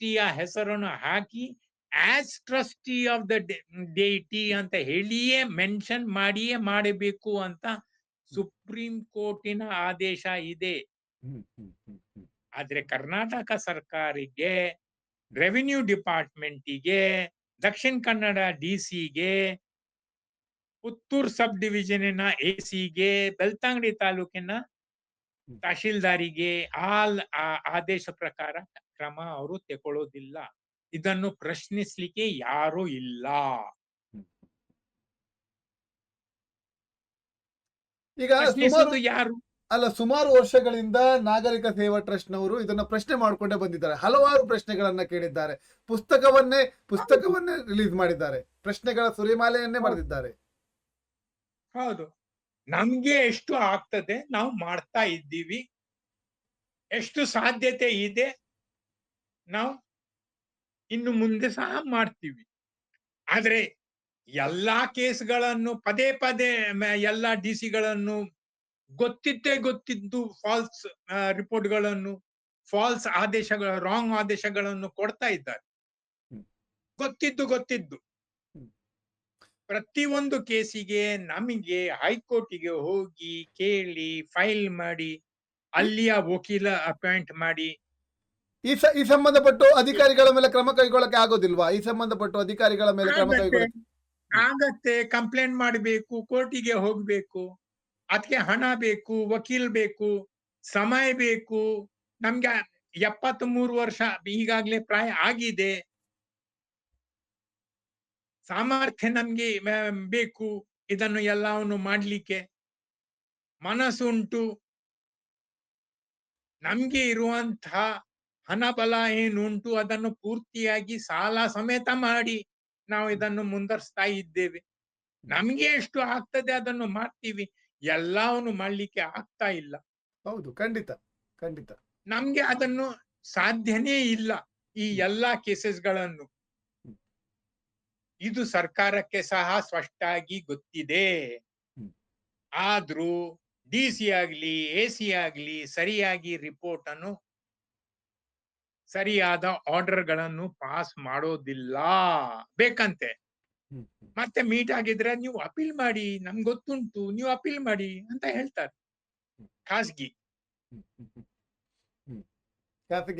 ಟ್ರಸ್ಟಿಯ ಹೆಸರನ್ನು ಹಾಕಿ as trustee of the deity ಅಂತ ಹೇಳಿಯೇ ಮೆನ್ಷನ್ ಮಾಡಿಯೇ ಮಾಡಬೇಕು ಅಂತ ಸುಪ್ರೀಂ ಕೋರ್ಟಿನ ಆದೇಶ ಇದೆ. ಆದ್ರೆ ಕರ್ನಾಟಕ ಸರ್ಕಾರಿಗೆ ರೆವಿನ್ಯೂ ಡಿಪಾರ್ಟ್ಮೆಂಟಿಗೆ ದಕ್ಷಿಣ ಕನ್ನಡ ಡಿ ಸಿಗೆ ಪುತ್ತೂರ್ ಸಬ್ ಡಿವಿಜನ್ ಎ ಸಿಗೆ ಬೆಳ್ತಂಗಡಿ ತಾಲೂಕಿನ ತಹಶೀಲ್ದಾರಿಗೆ ಆಲ್ ಆ- ಆದೇಶ ಪ್ರಕಾರ ಕ್ರಮ ಅವರು ತಗೊಳ್ಳೋದಿಲ್ಲ ಇದನ್ನು ಪ್ರಶ್ನಿಸ್ಲಿಕ್ಕೆ ಯಾರು ಇಲ್ಲ. ಈಗ ಸುಮಾರು ಯಾರು? ಅಲ್ಲ ಸುಮಾರು ವರ್ಷಗಳಿಂದ ನಾಗರಿಕ ಸೇವಾ ಟ್ರಸ್ಟ್ ನವರು ಇದನ್ನ ಪ್ರಶ್ನೆ ಮಾಡಿಕೊಂಡೇ ಬಂದಿದ್ದಾರೆ. ಹಲವಾರು ಪ್ರಶ್ನೆಗಳನ್ನ ಕೇಳಿದ್ದಾರೆ. ಪುಸ್ತಕವನ್ನೇ ಪುಸ್ತಕವನ್ನೇ ರಿಲೀಸ್ ಮಾಡಿದ್ದಾರೆ. ಪ್ರಶ್ನೆಗಳ ಸುರಿಮಾಲೆಯನ್ನೇ ಮಾಡಿದ್ದಾರೆ ಹೌದು. ನಮ್ಗೆ ಎಷ್ಟು ಆಗ್ತದೆ ನಾವು ಮಾಡ್ತಾ ಇದ್ದೀವಿ. ಎಷ್ಟು ಸಾಧ್ಯತೆ ಇದೆ ನಾವು ಇನ್ನು ಮುಂದೆ ಸಹ ಮಾಡ್ತೀವಿ. ಆದ್ರೆ ಎಲ್ಲಾ ಕೇಸ್ಗಳನ್ನು ಪದೇ ಪದೇ ಎಲ್ಲಾ ಡಿ ಸಿಗಳನ್ನು ಗೊತ್ತಿದ್ದೇ ಗೊತ್ತಿದ್ದು ಫಾಲ್ಸ್ ರಿಪೋರ್ಟ್ಗಳನ್ನು ಫಾಲ್ಸ್ ಆದೇಶಗಳ ರಾಂಗ್ ಆದೇಶಗಳನ್ನು ಕೊಡ್ತಾ ಇದ್ದಾರೆ. ಗೊತ್ತಿದ್ದು ಗೊತ್ತಿದ್ದು. ಪ್ರತಿಯೊಂದು ಕೇಸಿಗೆ ನಮಗೆ ಹೈಕೋರ್ಟಿಗೆ ಹೋಗಿ ಕೇಳಿ ಫೈಲ್ ಮಾಡಿ ಅಲ್ಲಿಯ ವಕೀಲ ಅಪಾಯಿಂಟ್ ಮಾಡಿ. ಈ ಸ ಈ ಸಂಬಂಧಪಟ್ಟು ಅಧಿಕಾರಿಗಳ ಮೇಲೆ ಕ್ರಮ ಕೈಗೊಳ್ಳಕ್ಕೆ ಆಗೋದಿಲ್ವಾ? ಈ ಸಂಬಂಧಪಟ್ಟು ಅಧಿಕಾರಿಗಳ ಮೇಲೆ ಕ್ರಮ ಕೈಗೊಳ್ಳಕ್ಕೆ ಆಗತ್ತೆ. ಕಂಪ್ಲೇಂಟ್ ಮಾಡಬೇಕು ಕೋರ್ಟಿಗೆ ಹೋಗ್ಬೇಕು. ಅದಕ್ಕೆ ಹಣ ಬೇಕು ವಕೀಲ್ ಬೇಕು ಸಮಯ ಬೇಕು. ನಮ್ಗೆ ಎಪ್ಪತ್ತ್ ಮೂರು ವರ್ಷ ಈಗಾಗ್ಲೇ ಪ್ರಾಯ ಆಗಿದೆ. ಸಾಮರ್ಥ್ಯ ನಮ್ಗೆ ಬೇಕು. ಇದನ್ನು ಎಲ್ಲವನ್ನು ಮಾಡ್ಲಿಕ್ಕೆ ಮನಸ್ಸುಂಟು. ನಮ್ಗೆ ಇರುವಂತಹ ಹಣಬಲ ಏನುಂಟು ಅದನ್ನು ಪೂರ್ತಿಯಾಗಿ ಸಾಲ ಸಮೇತ ಮಾಡಿ ನಾವು ಇದನ್ನು ಮುಂದರ್ಸ್ತಾ ಇದ್ದೇವೆ. ನಮ್ಗೆ ಎಷ್ಟು ಆಗ್ತದೆ ಅದನ್ನು ಮಾಡ್ತೀವಿ. ಎಲ್ಲವನ್ನು ಮಾಡ್ಲಿಕ್ಕೆ ಆಗ್ತಾ ಇಲ್ಲ. ಹೌದು ಖಂಡಿತ ಖಂಡಿತ. ನಮ್ಗೆ ಅದನ್ನು ಸಾಧ್ಯನೇ ಇಲ್ಲ ಈ ಎಲ್ಲಾ ಕೇಸಸ್ಗಳನ್ನು ಇದು ಸರ್ಕಾರಕ್ಕೆ ಸಹ ಸ್ಪಷ್ಟಾಗಿ ಗೊತ್ತಿದೆ. ಆದ್ರೂ ಡಿ ಸಿ ಆಗ್ಲಿ ಎ ಸಿ ಆಗ್ಲಿ ಸರಿಯಾಗಿ ರಿಪೋರ್ಟ್ ಅನ್ನು ಸರಿಯಾದ ಆರ್ಡರ್ಗಳನ್ನು ಪಾಸ್ ಮಾಡೋದಿಲ್ಲ. ಬೇಕಂತೆ. ಮತ್ತೆ ಮೀಟ್ ಆಗಿದ್ರೆ ನೀವು ಅಪೀಲ್ ಮಾಡಿ ನಮ್ಗೆ ಗೊತ್ತುಂಟು ನೀವು ಅಪೀಲ್ ಮಾಡಿ ಅಂತ ಹೇಳ್ತಾರೆ. ಖಾಸಗಿ.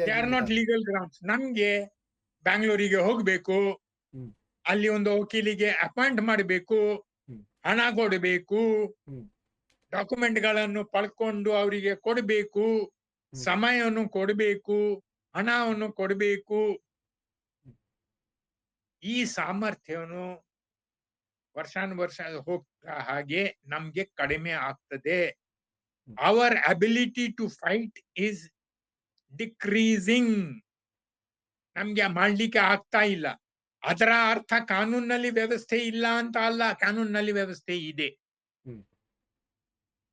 They are not legal grounds ನಮ್ಗೆ ಬ್ಯಾಂಗ್ಳೂರಿಗೆ ಹೋಗ್ಬೇಕು. ಅಲ್ಲಿ ಒಂದು ವಕೀಲಿಗೆ ಅಪಾಯಿಂಟ್ ಮಾಡಬೇಕು ಹಣ ಕೊಡಬೇಕು. ಡಾಕ್ಯುಮೆಂಟ್ಗಳನ್ನು ಪಡ್ಕೊಂಡು ಅವರಿಗೆ ಕೊಡಬೇಕು ಸಮಯವನ್ನು ಕೊಡಬೇಕು ಹಣವನ್ನು ಕೊಡಬೇಕು. ಈ ಸಾಮರ್ಥ್ಯವನ್ನು ವರ್ಷಾನು ವರ್ಷ ಹೋಗ್ತಾ ಹಾಗೆ ನಮ್ಗೆ ಕಡಿಮೆ ಆಗ್ತದೆ. Our ability to fight is decreasing ನಮ್ಗೆ ಮಾಡ್ಲಿಕ್ಕೆ ಆಗ್ತಾ ಇಲ್ಲ. ಅದರ ಅರ್ಥ ಕಾನೂನಲ್ಲಿ ವ್ಯವಸ್ಥೆ ಇಲ್ಲ ಅಂತ ಅಲ್ಲ ಕಾನೂನಿನಲ್ಲಿ ವ್ಯವಸ್ಥೆ ಇದೆ.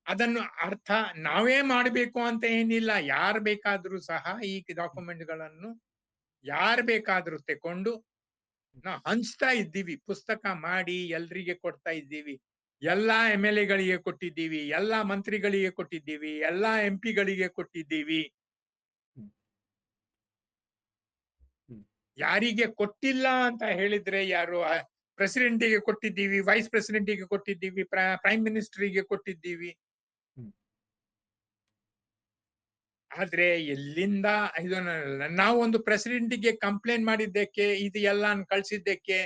ಅದನ್ನು ಅರ್ಥ ನಾವೇ ಮಾಡಬೇಕು ಅಂತ ಏನಿಲ್ಲ ಯಾರು ಬೇಕಾದ್ರೂ ಸಹ ಈ ಡಾಕ್ಯುಮೆಂಟ್ಗಳನ್ನು ಯಾರು ಬೇಕಾದ್ರೂ ತಕೊಂಡು ನಾವು ಹಂಚ್ತಾ ಇದ್ದೀವಿ ಪುಸ್ತಕ ಮಾಡಿ ಎಲ್ರಿಗೆ ಕೊಡ್ತಾ ಇದ್ದೀವಿ ಎಲ್ಲಾ ಎಂ ಎಲ್ ಎಗಳಿಗೆ ಕೊಟ್ಟಿದ್ದೀವಿ ಎಲ್ಲಾ ಮಂತ್ರಿಗಳಿಗೆ ಕೊಟ್ಟಿದ್ದೀವಿ ಎಲ್ಲಾ ಎಂ ಪಿಗಳಿಗೆ ಕೊಟ್ಟಿದ್ದೀವಿ ಹ್ಮ್. ಹ್ಮ್. ಯಾರಿಗೆ ಕೊಟ್ಟಿಲ್ಲ ಅಂತ ಹೇಳಿದ್ರೆ ಯಾರು ಪ್ರೆಸಿಡೆಂಟಿಗೆ ಕೊಟ್ಟಿದ್ದೀವಿ ವೈಸ್ ಪ್ರೆಸಿಡೆಂಟಿಗೆ ಕೊಟ್ಟಿದ್ದೀವಿ ಪ್ರೈಮ್ ಮಿನಿಸ್ಟರಿಗೆ ಕೊಟ್ಟಿದ್ದೀವಿ. ಆದ್ರೆ ಎಲ್ಲಿಂದ ಇದನ್ನ ನಾವು ಒಂದು ಪ್ರೆಸಿಡೆಂಟಿಗೆ ಕಂಪ್ಲೇಂಟ್ ಮಾಡಿದ್ದಕ್ಕೆ ಇದು ಎಲ್ಲ ಕಳ್ಸಿದ್ದಕ್ಕೆ.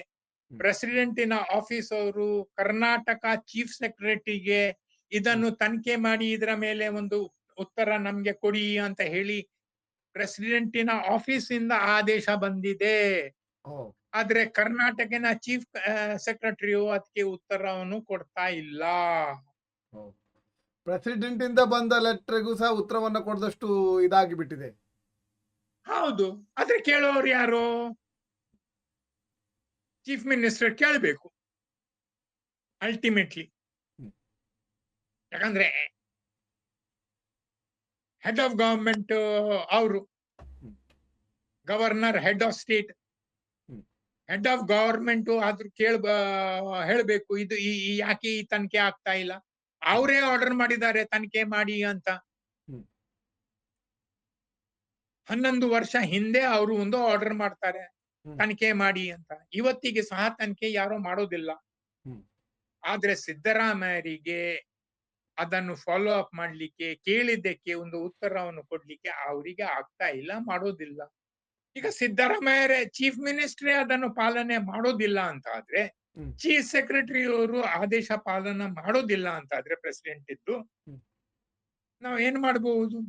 ಪ್ರೆಸಿಡೆಂಟಿನ ಆಫೀಸ್ ಅವರು ಕರ್ನಾಟಕ ಚೀಫ್ ಸೆಕ್ರೆಟರಿಗೆ ಇದನ್ನು ತನಿಖೆ ಮಾಡಿ ಇದರ ಮೇಲೆ ಒಂದು ಉತ್ತರ ನಮ್ಗೆ ಕೊಡಿ ಅಂತ ಹೇಳಿ ಪ್ರೆಸಿಡೆಂಟಿನ ಆಫೀಸ್ ಇಂದ ಆದೇಶ ಬಂದಿದೆ. ಆದ್ರೆ ಕರ್ನಾಟಕನ ಚೀಫ್ ಸೆಕ್ರೆಟರಿಯು ಅದಕ್ಕೆ ಉತ್ತರವನ್ನು ಕೊಡ್ತಾ ಇಲ್ಲ. ಪ್ರೆಸಿಡೆಂಟ್ ಇಂದ ಬಂದ ಲೆಟರ್ಗೂ ಸಹ ಉತ್ತರವನ್ನ ಕೊಡದಷ್ಟು ಇದಾಗಿ ಬಿಟ್ಟಿದೆ ಹೌದು. ಆದ್ರೆ ಕೇಳೋರು ಯಾರು? ಚೀಫ್ ಮಿನಿಸ್ಟರ್ ಕೇಳಬೇಕು. ಅಲ್ಟಿಮೇಟ್ಲಿ. ಯಾಕಂದ್ರೆ ಹೆಡ್ ಆಫ್ ಗವರ್ಮೆಂಟ್ ಅವರು. Governor head of state head of government ಆದ್ರೂ ಕೇಳ ಹೇಳ್ಬೇಕು ಇದು ಈ ಯಾಕೆ ಈ ತನಿಖೆ ಆಗ್ತಾ ಇಲ್ಲ? ಅವರೇ ಆರ್ಡರ್ ಮಾಡಿದ್ದಾರೆ ತನಿಖೆ ಮಾಡಿ ಅಂತ. ಹನ್ನೊಂದು ವರ್ಷ ಹಿಂದೆ ಅವರು ಒಂದು ಆರ್ಡರ್ ಮಾಡ್ತಾರೆ. ತನಿಖೆ ಮಾಡಿ ಅಂತ. ಇವತ್ತಿಗೆ ಸಹ ತನಿಖೆ ಯಾರೋ ಮಾಡೋದಿಲ್ಲ. ಆದ್ರೆ ಸಿದ್ದರಾಮಯ್ಯರಿಗೆ ಅದನ್ನು ಫಾಲೋ ಅಪ್ ಮಾಡ್ಲಿಕ್ಕೆ ಕೇಳಿದ್ದಕ್ಕೆ ಒಂದು ಉತ್ತರವನ್ನು ಕೊಡ್ಲಿಕ್ಕೆ ಅವರಿಗೆ ಆಗ್ತಾ ಇಲ್ಲ ಮಾಡೋದಿಲ್ಲ ಈಗ ಸಿದ್ದರಾಮಯ್ಯರೇ ಚೀಫ್ ಮಿನಿಸ್ಟ್ರೇ ಅದನ್ನು ಪಾಲನೆ ಮಾಡೋದಿಲ್ಲ ಅಂತ ಆದ್ರೆ. ಚೀಫ್ ಸೆಕ್ರೆಟರಿ ಅವರು ಆದೇಶ ಪಾಲನೆ ಮಾಡೋದಿಲ್ಲ ಅಂತ ಆದ್ರೆ ಪ್ರೆಸಿಡೆಂಟ್ ಇದ್ದು. ನಾವು ಏನ್ ಮಾಡಬಹುದು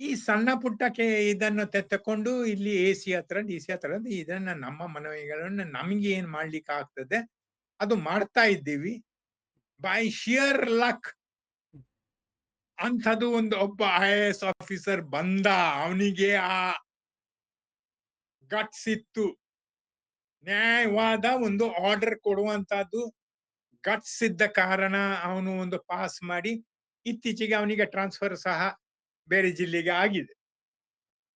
ಈ ಸಣ್ಣ ಪುಟ್ಟಕ್ಕೆ ಇದನ್ನು ತೆತ್ತಕೊಂಡು ಇಲ್ಲಿ ಎ ಸಿ ಹತ್ರ ಡಿ ಸಿ ಹತ್ರ ಇದನ್ನ ನಮ್ಮ ಮನವಿಗಳನ್ನ ನಮ್ಗೆ ಏನ್ ಮಾಡ್ಲಿಕ್ಕೆ ಆಗ್ತದೆ ಅದು ಮಾಡ್ತಾ ಇದ್ದೀವಿ ಬೈ ಶಿಯರ್ ಲಕ್ ಅಂಥದ್ದು ಒಂದು ಒಬ್ಬ ಐ ಎ ಎಸ್ ಆಫೀಸರ್ ಬಂದ. ಅವನಿಗೆ ಆ ಗಟ್ಸ್ ಇತ್ತು. ನ್ಯಾಯವಾದ ಒಂದು ಆರ್ಡರ್ ಕೊಡುವಂತಹದ್ದು ಗಟ್ಸ್ ಇದ್ದ ಕಾರಣ ಅವನು ಒಂದು ಪಾಸ್ ಮಾಡಿ. ಇತ್ತೀಚೆಗೆ ಅವನಿಗೆ ಟ್ರಾನ್ಸ್ಫರ್ ಸಹ ಬೇರೆ ಜಿಲ್ಲೆಗೆ ಆಗಿದೆ.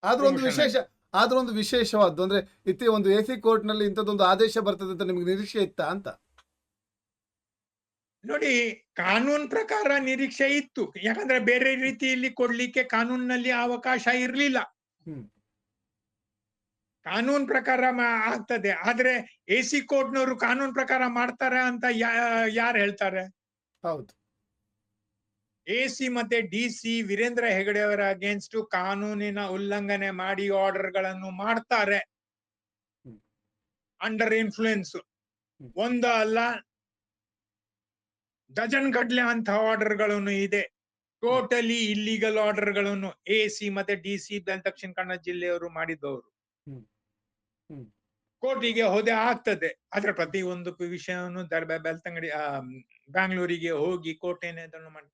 ಆದ್ರೊಂದು ಒಂದು ವಿಶೇಷ ಆದ್ರೊಂದು ಒಂದು ವಿಶೇಷವಾದ್ದು. ಅಂದ್ರೆ ಇತ್ತೀ ಒಂದು ಎ ಸಿ ಕೋರ್ಟ್ನಲ್ಲಿ ಇಂಥದ್ದೊಂದು ಆದೇಶ ಬರ್ತದೆ ಅಂತ ನಿಮ್ಗೆ ನಿರೀಕ್ಷೆ ಇತ್ತಾ ಅಂತ? ನೋಡಿ ಕಾನೂನ್ ಪ್ರಕಾರ ನಿರೀಕ್ಷೆ ಇತ್ತು. ಯಾಕಂದ್ರೆ ಬೇರೆ ರೀತಿಯಲ್ಲಿ ಕೊಡ್ಲಿಕ್ಕೆ ಕಾನೂನಿನಲ್ಲಿ ಅವಕಾಶ ಇರಲಿಲ್ಲ. ಕಾನೂನ್ ಪ್ರಕಾರ ಆಗ್ತದೆ. ಆದ್ರೆ ಎ ಸಿ ಕೋರ್ಟ್ನವರು ಕಾನೂನ್ ಪ್ರಕಾರ ಮಾಡ್ತಾರೆ ಅಂತ ಯಾರು ಹೇಳ್ತಾರೆ? ಹೌದು. ಎ ಸಿ ಮತ್ತೆ ಡಿ ಸಿ ವೀರೇಂದ್ರ ಹೆಗಡೆ ಅವರ ಅಗೇನ್ಸ್ಟ್ ಕಾನೂನಿನ ಉಲ್ಲಂಘನೆ ಮಾಡಿ ಆರ್ಡರ್ಗಳನ್ನು ಮಾಡ್ತಾರೆ ಅಂಡರ್ ಇನ್ಫ್ಲೂಯೆನ್ಸ್ ಒಂದ ಅಲ್ಲ ಡಜನ್ ಗಟ್ಲೆ ಅಂತ ಆರ್ಡರ್ಗಳನ್ನು ಇದೆ ಟೋಟಲಿ ಇಲ್ಲಿಗಲ್ ಆರ್ಡರ್ಗಳನ್ನು ಎ ಸಿ ಮತ್ತೆ ಡಿ ಸಿ ದಕ್ಷಿಣ ಕನ್ನಡ ಜಿಲ್ಲೆಯವರು. ಹ್ಮ್. ಕೋರ್ಟಿಗೆ ಹೋದೆ ಆಗ್ತದೆ ಆದ್ರೆ ಪ್ರತಿ ಒಂದು ವಿಷಯವನ್ನು ದರ್ಬೆ ಬೆಳ್ತಂಗಡಿ ಬ್ಯಾಂಗ್ಳೂರಿಗೆ ಹೋಗಿ ಕೋರ್ಟೇನೆ ಅದನ್ನು ಮಾಡಿ.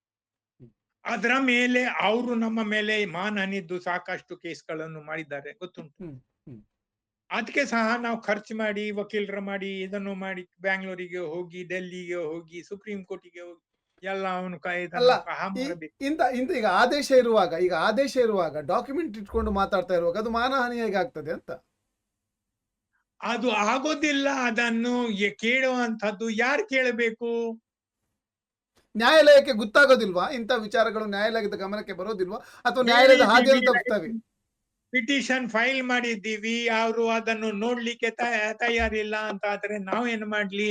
ಅದರ ಮೇಲೆ ಅವರು ನಮ್ಮ ಮೇಲೆ ಮಾನಹಾನಿದ್ದು ಸಾಕಷ್ಟು ಕೇಸ್ಗಳನ್ನು ಮಾಡಿದ್ದಾರೆ ಗೊತ್ತುಂಟು. ಅದಕ್ಕೆ ಸಹ ನಾವು ಖರ್ಚು ಮಾಡಿ ವಕೀಲರ ಮಾಡಿ ಇದನ್ನು ಮಾಡಿ ಬ್ಯಾಂಗ್ಳೂರಿಗೆ ಹೋಗಿ ಡೆಲ್ಲಿಗೆ ಹೋಗಿ ಸುಪ್ರೀಂ ಕೋರ್ಟಿಗೆ ಹೋಗಿ ಎಲ್ಲ ಅವನು ಇಂತ ಇಂತ ಈಗ ಆದೇಶ ಇರುವಾಗ ಈಗ ಆದೇಶ ಇರುವಾಗ ಡಾಕ್ಯುಮೆಂಟ್ ಇಟ್ಕೊಂಡು ಮಾತಾಡ್ತಾ ಇರುವಾಗ ಅದು ಮಾನಹಾನಿ ಹೇಗೆ ಆಗ್ತದೆ ಅಂತ? ಅದು ಆಗೋದಿಲ್ಲ ಅದನ್ನು ಕೇಳುವಂತದ್ದು ಯಾರು ಕೇಳಬೇಕು? ನ್ಯಾಯಾಲಯಕ್ಕೆ ಗೊತ್ತಾಗೋದಿಲ್ವಾ? ಇಂಥ ವಿಚಾರಗಳು ನ್ಯಾಯಾಲಯದ ಗಮನಕ್ಕೆ ಬರೋದಿಲ್ವಾ? ಅಥವಾ ನ್ಯಾಯಾಲಯದ ಹಾದಿಯಲ್ಲಿ ತಪ್ಪುತ್ತವೆ ಪಿಟಿಷನ್ ಫೈಲ್ ಮಾಡಿದ್ದೀವಿ ಅವರು ಅದನ್ನು ನೋಡ್ಲಿಕ್ಕೆ ತಯ- ತಯಾರಿಲ್ಲ ಅಂತ ಆದ್ರೆ ನಾವೇನ್ ಮಾಡ್ಲಿ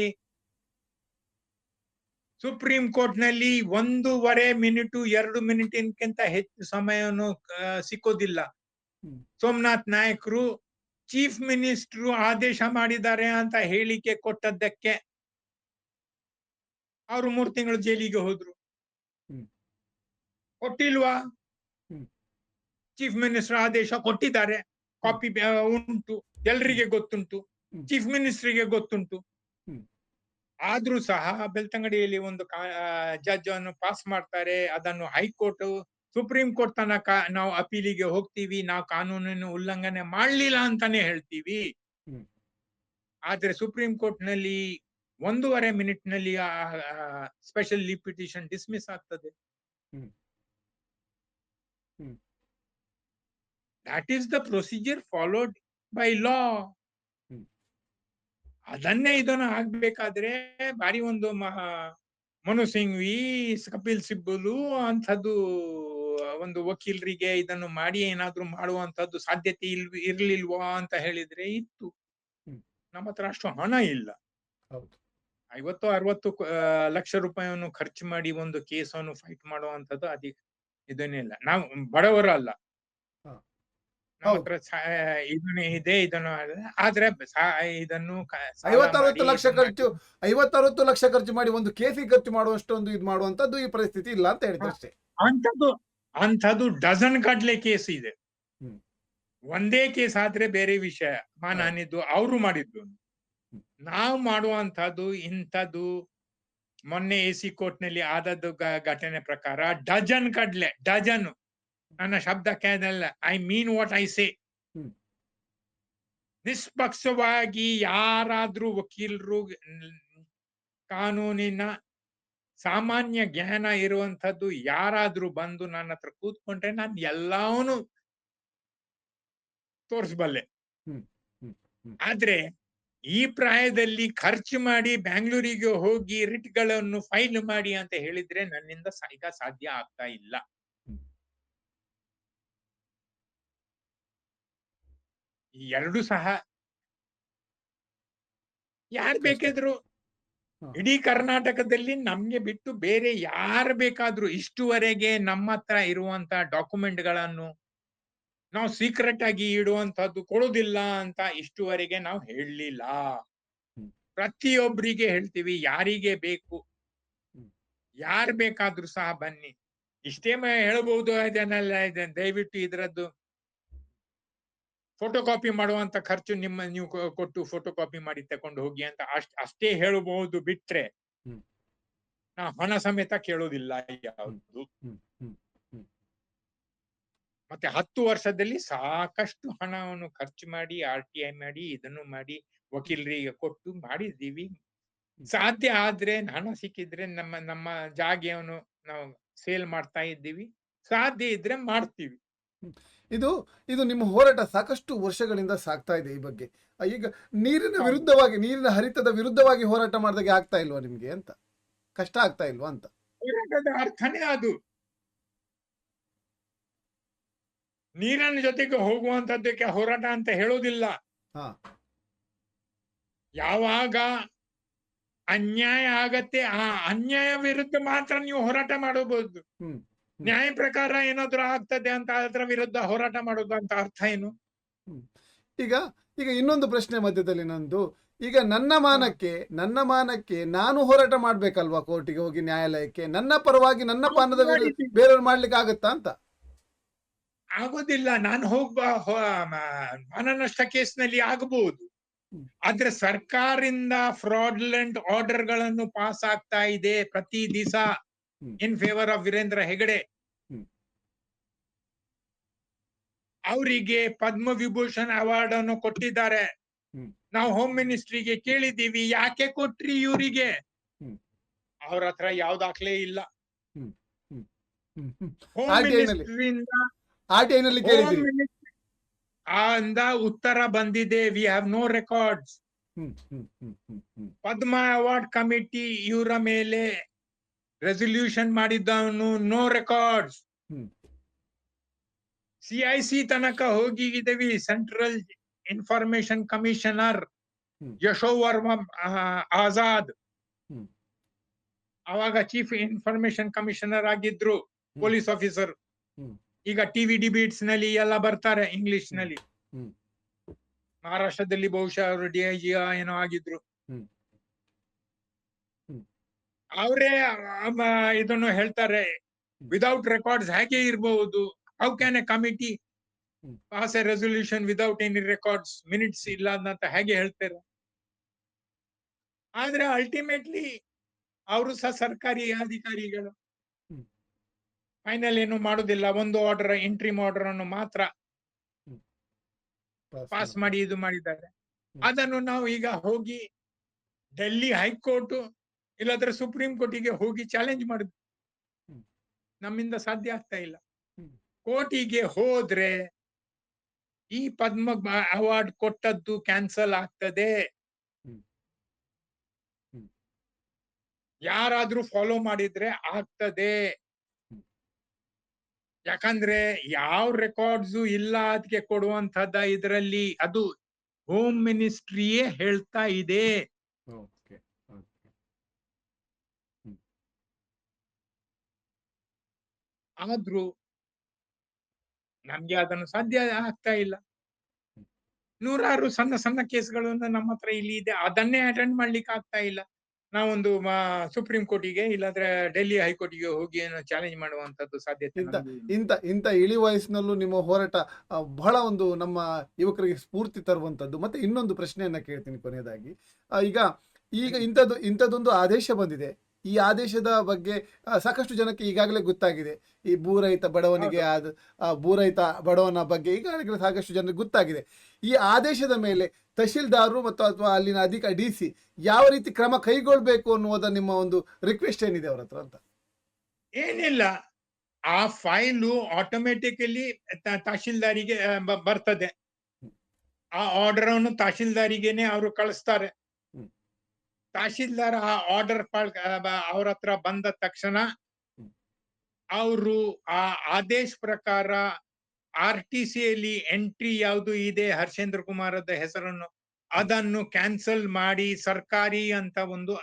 ಸುಪ್ರೀಂ ಕೋರ್ಟ್ನಲ್ಲಿ ಒಂದೂವರೆ ಮಿನಿಟು ಎರಡು ಮಿನಿಟಿನ್ಕಿಂತ ಹೆಚ್ಚು ಸಮಯವನ್ನು ಸಿಕ್ಕೋದಿಲ್ಲ. ಸೋಮನಾಥ್ ನಾಯಕರು ಚೀಫ್ ಮಿನಿಸ್ಟ್ರು ಆದೇಶ ಮಾಡಿದ್ದಾರೆ ಅಂತ ಹೇಳಿಕೆ ಕೊಟ್ಟದ್ದಕ್ಕೆ ಅವರು ಮೂರು ತಿಂಗಳು ಜೈಲಿಗೆ ಹೋದ್ರು. ಕೊಟ್ಟಿಲ್ವಾ. ಚೀಫ್ ಮಿನಿಸ್ಟರ್ ಆದೇಶ ಕೊಟ್ಟಿದ್ದಾರೆ. ಕಾಪಿ ಉಂಟು. ಎಲ್ರಿಗೆ ಗೊತ್ತುಂಟು. ಚೀಫ್ ಮಿನಿಸ್ಟ್ರಿಗೆ ಗೊತ್ತುಂಟು. ಆದ್ರೂ ಸಹ ಬೆಳ್ತಂಗಡಿಯಲ್ಲಿ ಒಂದು ಜಡ್ಜ್ ಅನ್ನು ಪಾಸ್ ಮಾಡ್ತಾರೆ. ಅದನ್ನು ಹೈಕೋರ್ಟ್ ಸುಪ್ರೀಂ ಕೋರ್ಟ್ ತನಕ ನಾವು ಅಪೀಲಿಗೆ ಹೋಗ್ತೀವಿ. ನಾವು ಕಾನೂನನ್ನು ಉಲ್ಲಂಘನೆ ಮಾಡ್ಲಿಲ್ಲ ಅಂತಾನೆ ಹೇಳ್ತೀವಿ. ಆದ್ರೆ ಸುಪ್ರೀಂ ಕೋರ್ಟ್ನಲ್ಲಿ ಒಂದೂವರೆ ಮಿನಿಟ್ನಲ್ಲಿ ಸ್ಪೆಷಲ್ ಪಿಟಿಷನ್ ಡಿಸ್ಮಿಸ್ ಆಗ್ತದೆ. ಹ್ಮ್. Is the procedure followed by followed by law hmm. ಅದನ್ನೇ ಇದನ್ನು ಆಗ್ಬೇಕಾದ್ರೆ ಬಾರಿ ಒಂದು ಮನು ಸಿಂಘ್ವಿ ಕಪಿಲ್ ಸಿಬ್ಬಲು ಅಂಥದ್ದು ಒಂದು ವಕೀಲರಿಗೆ ಇದನ್ನು ಮಾಡಿ ಏನಾದ್ರೂ ಮಾಡುವಂತದ್ದು ಸಾಧ್ಯತೆ ಇಲ್ ಇರ್ಲಿಲ್ವಾ ಅಂತ ಹೇಳಿದ್ರೆ ಇತ್ತು. ನಮ್ಮ ಹತ್ರ ಅಷ್ಟು ಹಣ ಇಲ್ಲ ಹೌದು ಐವತ್ತು ಅರವತ್ತು ಲಕ್ಷ ರೂಪಾಯಿಯನ್ನು ಖರ್ಚು ಮಾಡಿ ಒಂದು ಕೇಸನ್ನು ಫೈಟ್ ಮಾಡುವಂತದ್ದು ಅಧಿಕ ಇದನ್ನೇ ಇಲ್ಲ ನಾವು ಬಡವರಲ್ಲ ಹಾ. ನಮ್ಮ ಹೌದು. ಹತ್ರ ಸಾ- ಇದನ್ನೇ ಇದೆ ಇದನ್ನು. ಆದ್ರೆ ಇದನ್ನು ಐವತ್ತರವತ್ತು ಲಕ್ಷ ಖರ್ಚು ಐವತ್ತರವತ್ತು ಲಕ್ಷ ಖರ್ಚು ಮಾಡಿ ಒಂದು ಕೇಸಿಗೆ ಖರ್ಚು ಮಾಡುವಷ್ಟೊಂದು ಇದು ಮಾಡುವಂತದ್ದು ಈ ಪರಿಸ್ಥಿತಿ ಇಲ್ಲ ಅಂತ ಹೇಳಿದ್ರೆ ಅಷ್ಟೇ. ಅಂಥದ್ದು ಅಂಥದ್ದು ಡಜನ್ ಗಟ್ಲೆ ಕೇಸ್ ಇದೆ. ಒಂದೇ ಕೇಸ್ ಆದ್ರೆ ಬೇರೆ ವಿಷಯ. ಮಾನಹಾನಿದ್ದು ಅವರು ಮಾಡಿದ್ದು. ನಾವು ಮಾಡುವಂತದ್ದು ಇಂಥದ್ದು ಮೊನ್ನೆ ಎ ಸಿ ಕೋರ್ಟ್ನಲ್ಲಿ ಆದದ್ದು ಘಟನೆ ಪ್ರಕಾರ ಡಜನ್ ಕಡ್ಲೆ ಡಜನ್ ನನ್ನ ಶಬ್ದ ಕೇಳಲ್ಲ I mean what I say. ನಿಷ್ಪಕ್ಷವಾಗಿ ಯಾರಾದ್ರೂ ವಕೀಲರು ಕಾನೂನಿನ ಸಾಮಾನ್ಯ ಜ್ಞಾನ ಇರುವಂತದ್ದು ಯಾರಾದ್ರೂ ಬಂದು ನನ್ನ ಹತ್ರ ಕೂತ್ಕೊಂಡ್ರೆ ನಾನು ಎಲ್ಲವನ್ನೂ ತೋರಿಸಬಲ್ಲೆ. ಆದ್ರೆ ಈ ಪ್ರಾಯದಲ್ಲಿ ಖರ್ಚು ಮಾಡಿ ಬ್ಯಾಂಗ್ಳೂರಿಗೆ ಹೋಗಿ ರಿಟ್ಗಳನ್ನು ಫೈಲ್ ಮಾಡಿ ಅಂತ ಹೇಳಿದ್ರೆ ನನ್ನಿಂದ ಈಗ ಸಾಧ್ಯ ಆಗ್ತಾ ಇಲ್ಲ ಎರಡು ಸಹ ಯಾರು ಬೇಕಾದ್ರು? ಇಡೀ ಕರ್ನಾಟಕದಲ್ಲಿ ನಮ್ಗೆ ಬಿಟ್ಟು ಬೇರೆ ಯಾರು ಬೇಕಾದ್ರೂ ಇಷ್ಟುವರೆಗೆ ನಮ್ಮ ಹತ್ರ ಇರುವಂತ ಡಾಕ್ಯುಮೆಂಟ್ಗಳನ್ನು ನಾವು ಸೀಕ್ರೆಟ್ ಆಗಿ ಇಡುವಂತದ್ದು ಕೊಡುದಿಲ್ಲ ಅಂತ ಇಷ್ಟುವರೆಗೆ ನಾವು ಹೇಳಲಿಲ್ಲ. ಪ್ರತಿಯೊಬ್ಬರಿಗೆ ಹೇಳ್ತೀವಿ ಯಾರಿಗೆ ಬೇಕು. ಯಾರು ಬೇಕಾದ್ರೂ ಸಹ ಬನ್ನಿ. ಇಷ್ಟೇ ಹೇಳಬಹುದು ಹೇಳ್ಬಹುದು ಅದನ್ನೆಲ್ಲ ಇದೆ. ದಯವಿಟ್ಟು ಇದರದ್ದು ಫೋಟೋ ಕಾಪಿ ಮಾಡುವಂತ ಖರ್ಚು ನಿಮ್ಮ ನೀವು ಕೊಟ್ಟು ಫೋಟೋ ಕಾಪಿ ಮಾಡಿ ತಕೊಂಡು ಹೋಗಿ ಅಂತ ಅಷ್ಟ್ ಅಷ್ಟೇ ಹೇಳಬಹುದು ಬಿಟ್ರೆ. ನಾ ಹಣ ಸಮೇತ ಕೇಳೋದಿಲ್ಲ ಯಾವುದು. ಮತ್ತೆ ಹತ್ತು ವರ್ಷದಲ್ಲಿ ಸಾಕಷ್ಟು ಹಣವನ್ನು ಖರ್ಚು ಮಾಡಿ ಆರ್ ಟಿ ಐ ಮಾಡಿ ಇದನ್ನು ಮಾಡಿ ವಕೀಲರಿಗೆ ಕೊಟ್ಟು ಮಾಡಿದ್ದೀವಿ. ಸಾಧ್ಯ ಆದ್ರೆ ಹಣ ಸಿಕ್ಕಿದ್ರೆ ನಮ್ಮ ನಮ್ಮ ಜಾಗೆಯನ್ನು ನಾವು ಸೇಲ್ ಮಾಡ್ತಾ ಇದ್ದೀವಿ. ಸಾಧ್ಯ ಇದ್ರೆ ಮಾಡ್ತೀವಿ. ಇದು ಇದು ನಿಮ್ಮ ಹೋರಾಟ ಸಾಕಷ್ಟು ವರ್ಷಗಳಿಂದ ಸಾಗ್ತಾ ಇದೆ ಈ ಬಗ್ಗೆ. ಈಗ ನೀರಿನ ವಿರುದ್ಧವಾಗಿ ನೀರಿನ ಹರಿತದ ವಿರುದ್ಧವಾಗಿ ಹೋರಾಟ ಮಾಡಿದಾಗೆ ಆಗ್ತಾ ಇಲ್ವಾ ನಿಮ್ಗೆ ಅಂತ? ಕಷ್ಟ ಆಗ್ತಾ ಇಲ್ವಾ ಅಂತ? ಹೋರಾಟದ ಅರ್ಥನೇ ಅದು. ನೀರಿನ ಜೊತೆಗೆ ಹೋಗುವಂತದ್ದಕ್ಕೆ ಹೋರಾಟ ಅಂತ ಹೇಳೋದಿಲ್ಲ ಹಾ. ಯಾವಾಗ ಅನ್ಯಾಯ ಆಗತ್ತೆ ಆ ಅನ್ಯಾಯ ವಿರುದ್ಧ ಮಾತ್ರ ನೀವು ಹೋರಾಟ ಮಾಡಬಹುದು. ಹ್ಮ್. ನ್ಯಾಯ ಪ್ರಕಾರ ಏನಾದ್ರೂ ಆಗ್ತದೆ ಅಂತ ಅದರ ವಿರುದ್ಧ ಹೋರಾಟ ಮಾಡೋದು ಅಂತ ಅರ್ಥ ಏನು? ಈಗ ಈಗ ಇನ್ನೊಂದು ಪ್ರಶ್ನೆ ಮಧ್ಯದಲ್ಲಿ ನಂದು. ಈಗ ನನ್ನ ಮಾನಕ್ಕೆ ನನ್ನ ಮಾನಕ್ಕೆ ನಾನು ಹೋರಾಟ ಮಾಡ್ಬೇಕಲ್ವಾ ಕೋರ್ಟಿಗೆ ಹೋಗಿ ನ್ಯಾಯಾಲಯಕ್ಕೆ? ನನ್ನ ಪರವಾಗಿ ನನ್ನ ಪಾನದ ಬೇರೆಯವ್ರು ಮಾಡ್ಲಿಕ್ಕೆ ಆಗುತ್ತಾ ಅಂತ? ಆಗೋದಿಲ್ಲ. ನಾನು ಹೋಗ್ಬ ಮಾನನಷ್ಟ ಕೇಸ್ನಲ್ಲಿ ಆಗಬಹುದು ಆದ್ರೆ ಸರ್ಕಾರದಿಂದ ಫ್ರಾಡ್ಲೆಂಟ್ ಆರ್ಡರ್ಗಳನ್ನು ಪಾಸ್ ಆಗ್ತಾ ಇದೆ ಪ್ರತಿ ದಿವಸ in favour of Veerendra Hegde hmm. ಅವರಿಗೆ ಪದ್ಮ ವಿಭೂಷಣ ಅವಾರ್ಡ್ ಅನ್ನು ಕೊಟ್ಟಿದ್ದಾರೆ. ನಾವು ಹೋಮ್ ಮಿನಿಸ್ಟ್ರಿಗೆ ಕೇಳಿದ್ದೀವಿ ಯಾಕೆ ಕೊಟ್ರಿ ಇವರಿಗೆ. ಅವ್ರ ಹತ್ರ ಯಾವ ದಾಖಲೆ ಇಲ್ಲ. ಅಂದ ಉತ್ತರ ಬಂದಿದೆ we have no records Padma award committee ಇವರ ಮೇಲೆ ರೆಸೊಲ್ಯೂಷನ್ ಮಾಡಿದ್ದವನು ನೋ ರೆಕಾರ್ಡ್ಸ್ ಹ್ಮ್. ಸಿಐಸಿ ತನಕ ಹೋಗಿದ್ದೀವಿ central information commissioner. Yasho Varma Azad. ಅವಾಗ ಚೀಫ್ ಇನ್ಫಾರ್ಮೇಶನ್ ಕಮಿಷನರ್ ಆಗಿದ್ರು ಪೊಲೀಸ್ ಆಫೀಸರ್ ಈಗ ಟಿವಿ ಡಿಬೇಟ್ಸ್ನಲ್ಲಿ ಎಲ್ಲ ಬರ್ತಾರೆ ಇಂಗ್ಲಿಷ್ನಲ್ಲಿ. ಮಹಾರಾಷ್ಟ್ರದಲ್ಲಿ ಬಹುಶಃ ಅವರು ಡಿ ಐ ಜಿ ಏನೋ ಆಗಿದ್ರು. ಅವರೇ ಇದನ್ನು ಹೇಳ್ತಾರೆ. ವಿದೌಟ್ ರೆಕಾರ್ಡ್ಸ್ ಹೇಗೆ ಇರಬಹುದು. How can a committee. Pass a resolution without any records minutes ಇಲ್ಲ ಅಂತ ಹೇಗೆ ಹೇಳ್ತಾರೆ ಆದ್ರೆ ಅಲ್ಟಿಮೇಟ್ಲಿ ಅವರು ಸಹ ಸರ್ಕಾರಿ ಅಧಿಕಾರಿಗಳು. ಫೈನಲ್ ಏನು ಮಾಡೋದಿಲ್ಲ ಒಂದು ಆರ್ಡರ್ ಇಂಟ್ರಿಮ್ ಆರ್ಡರ್ ಅನ್ನು ಮಾತ್ರ ಪಾಸ್ ಮಾಡಿ ಇದು ಮಾಡಿದ್ದಾರೆ. ಅದನ್ನು ನಾವು ಈಗ ಹೋಗಿ ಡೆಲ್ಲಿ ಹೈಕೋರ್ಟ್ ಇಲ್ಲಾದ್ರೆ ಸುಪ್ರೀಂ ಕೋರ್ಟಿಗೆ ಹೋಗಿ ಚಾಲೆಂಜ್ ಮಾಡಿದ್ವಿ. ನಮ್ಮಿಂದ ಸಾಧ್ಯ ಆಗ್ತಾ ಇಲ್ಲ. ಕೋರ್ಟಿಗೆ ಹೋದ್ರೆ ಈ ಪದ್ಮ ಅವಾರ್ಡ್ ಕೊಟ್ಟದ್ದು ಕ್ಯಾನ್ಸಲ್ ಆಗ್ತದೆ. ಯಾರಾದ್ರೂ ಫಾಲೋ ಮಾಡಿದ್ರೆ ಆಗ್ತದೆ. ಯಾಕಂದ್ರೆ ಯಾವ ರೆಕಾರ್ಡ್ಸ್ ಇಲ್ಲ ಅದಕ್ಕೆ ಕೊಡುವಂತದ್ದ ಇದರಲ್ಲಿ ಅದು ಹೋಮ್ ಮಿನಿಸ್ಟ್ರಿಯೇ ಹೇಳ್ತಾ ಇದೆ. ಆದ್ರೂ ನಮ್ಗೆ ಅದನ್ನು ಸಾಧ್ಯ ಆಗ್ತಾ ಇಲ್ಲ. ನೂರಾರು ಸಣ್ಣ ಸಣ್ಣ ಕೇಸ್ಗಳನ್ನು ನಮ್ಮ ಹತ್ರ ಇಲ್ಲಿ ಇದೆ. ಅದನ್ನೇ ಅಟೆಂಡ್ ಮಾಡ್ಲಿಕ್ಕೆ ಆಗ್ತಾ ಇಲ್ಲ. ನಾವೊಂದು ಸುಪ್ರೀಂ ಕೋರ್ಟಿಗೆ ಇಲ್ಲಾಂದ್ರೆ ಡೆಲ್ಲಿ ಹೈಕೋರ್ಟಿಗೆ ಹೋಗಿ ಏನೋ ಚಾಲೆಂಜ್ ಮಾಡುವಂತದ್ದು ಸಾಧ್ಯತೆ ಇಂತ ಇಂತ ಇಳಿ ವಯಸ್ಸಿನಲ್ಲೂ ನಿಮ್ಮ ಹೋರಾಟ ಬಹಳ ಒಂದು ನಮ್ಮ ಯುವಕರಿಗೆ ಸ್ಫೂರ್ತಿ ತರುವಂತದ್ದು. ಮತ್ತೆ ಇನ್ನೊಂದು ಪ್ರಶ್ನೆಯನ್ನ ಕೇಳ್ತೀನಿ ಕೊನೆಯದಾಗಿ. ಈಗ ಈಗ ಇಂಥದ್ದು ಇಂಥದ್ದೊಂದು ಆದೇಶ ಬಂದಿದೆ. ಈ ಆದೇಶದ ಬಗ್ಗೆ ಸಾಕಷ್ಟು ಜನಕ್ಕೆ ಈಗಾಗಲೇ ಗೊತ್ತಾಗಿದೆ. ಈ ಭೂರಹಿತ ಬಡವನಿಗೆ ಆದ ಆ, ಭೂರಹಿತ ಬಡವನ ಬಗ್ಗೆ ಈಗಾಗಲೇ ಸಾಕಷ್ಟು ಜನರಿಗೆ ಗೊತ್ತಾಗಿದೆ. ಈ ಆದೇಶದ ಮೇಲೆ ತಹಶೀಲ್ದಾರರು ಮತ್ತು ಅಥವಾ ಅಲ್ಲಿನ ಅಧಿಕ ಡಿ ಸಿ ಯಾವ ರೀತಿ ಕ್ರಮ ಕೈಗೊಳ್ಬೇಕು ಅನ್ನುವುದ ನಿಮ್ಮ ಒಂದು ರಿಕ್ವೆಸ್ಟ್ ಏನಿದೆ ಅವ್ರ ಹತ್ರ ಅಂತ? ಏನಿಲ್ಲ. ಆ ಫೈಲು ಆಟೋಮೆಟಿಕಲಿ ತಹಶೀಲ್ದಾರಿಗೆ ಬರ್ತದೆ. ಆ ಆರ್ಡರ್ ಅನ್ನು ತಹಶೀಲ್ದಾರಿಗೆನೆ ಅವರು ಕಳಿಸ್ತಾರೆ. ತಹಶೀಲ್ದಾರ್ ಆ ಆರ್ಡರ್ ಅವ್ರ ಹತ್ರ ಬಂದ ತಕ್ಷಣ. ಅವರು ಆ ಆದೇಶ ಪ್ರಕಾರ ಆರ್ ಟಿ ಸಿಯಲ್ಲಿ ಎಂಟ್ರಿ ಯಾವುದು ಇದೆ ಹರ್ಷೇಂದ್ರ ಕುಮಾರದ ಹೆಸರನ್ನು ಅದನ್ನು ಕ್ಯಾನ್ಸಲ್ ಮಾಡಿ ಸರ್ಕಾರಿ ಅಂತ ಒಂದು